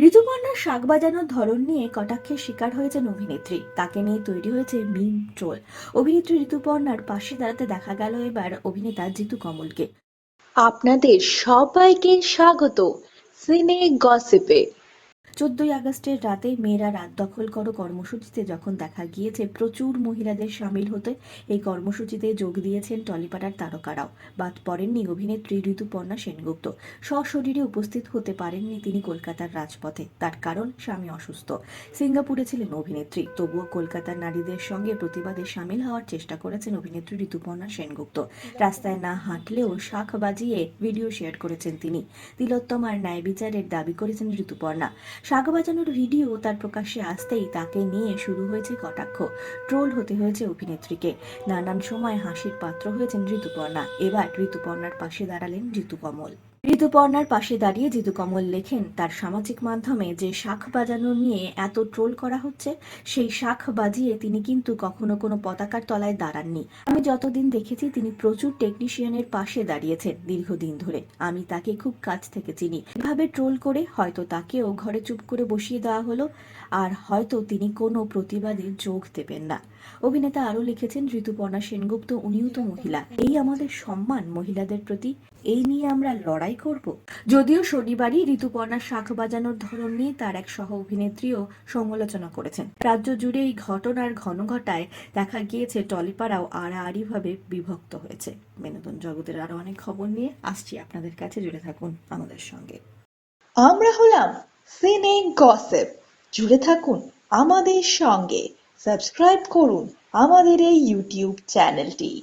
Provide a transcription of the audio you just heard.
ঋতুপর্ণার শাক বাজানোর ধরন নিয়ে কটাক্ষের শিকার হয়েছেন অভিনেত্রী। তাকে নিয়ে তৈরি হয়েছে মিম ট্রোল। অভিনেত্রী ঋতুপর্ণার পাশে দাঁড়াতে দেখা গেল এবার অভিনেতা জিতু কমলকে। আপনাদের সবাইকে স্বাগত। সিনে গসিপে। চোদ্দই আগস্টের রাতে মেয়েরা রাত দখল করো কর্মসূচিতে যখন দেখা গিয়েছে, প্রচুর মহিলাদের সামিল হতে এই কর্মসূচিতে যোগ দিয়েছেন টলিপাড়ার তারকারাও। বাদ পড়েননি অভিনেত্রী ঋতুপর্ণা সেনগুপ্ত। সশরীরে উপস্থিত হতে পারেননি তিনি কলকাতার রাজপথে। তার কারণ, স্বামী অসুস্থ। সিঙ্গাপুরে ছিলেন অভিনেত্রী। তবুও কলকাতার নারীদের সঙ্গে প্রতিবাদে সামিল হওয়ার চেষ্টা করেছেন অভিনেত্রী ঋতুপর্ণা সেনগুপ্ত। রাস্তায় না হাঁটলেও শাখ বাজিয়ে ভিডিও শেয়ার করেছেন তিনি। তিলোত্তমার ন্যায় বিচারের দাবি করেছেন ঋতুপর্ণা। শাক বাজানোর ভিডিও তার প্রকাশ্যে আসতেই তাকে নিয়ে শুরু হয়েছে কটাক্ষ। ট্রোল হতে হয়েছে অভিনেত্রীকে। নানান সময় হাসির পাত্র হয়েছেন ঋতুপর্ণা। এবার ঋতুপর্ণার পাশে দাঁড়ালেন ঋতু কমল। ঋতুপর্ণার পাশে দাঁড়িয়ে জিতু কমল লেখেন, তার সামাজিক মাধ্যমে যে শাখ বাজানো নিয়ে এত ট্রোল করা হচ্ছে, সেই শাখ বাজিয়ে তিনি কিন্তু কখনো কোনো পতাকার তলায় দাঁড়াননি। আমি যতদিন দেখেছি, তিনি প্রচুর টেকনিশিয়ানের পাশে দাঁড়িয়েছেন দীর্ঘদিন ধরে। আমি তাকে খুব কাছ থেকে চিনি। এভাবে ট্রোল করে হয়তো তাকেও ঘরে চুপ করে বসিয়ে দেওয়া হলো, আর হয়তো তিনি কোনো প্রতিবাদে যোগ দেবেন না। অভিনেতা আরও লিখেছেন, ঋতুপর্ণা সেনগুপ্ত, উনিও তো মহিলা। এই আমাদের সম্মান মহিলাদের প্রতি। এই নিয়ে আমরা লড়াই করব। যদিও শনিবারই ঋতুপর্ণার শাখ বাজানোর ধরন নিয়ে তার এক সহ অভিনেত্রীও সমালোচনা করেছেন। রাজ্য জুড়ে এই ঘটনার ঘন ঘটায় দেখা গিয়েছে টলিপাড়াও আড়াআড়িভাবে বিভক্ত হয়েছে। বিনোদন জগতের আরও অনেক খবর নিয়ে আসছি আপনাদের কাছে। জুড়ে থাকুন আমাদের সঙ্গে। আমরা হলাম সিনে গসেপ। জুড়ে থাকুন আমাদের সঙ্গে। সাবস্ক্রাইব করুন আমাদের এই ইউটিউব চ্যানেলটি।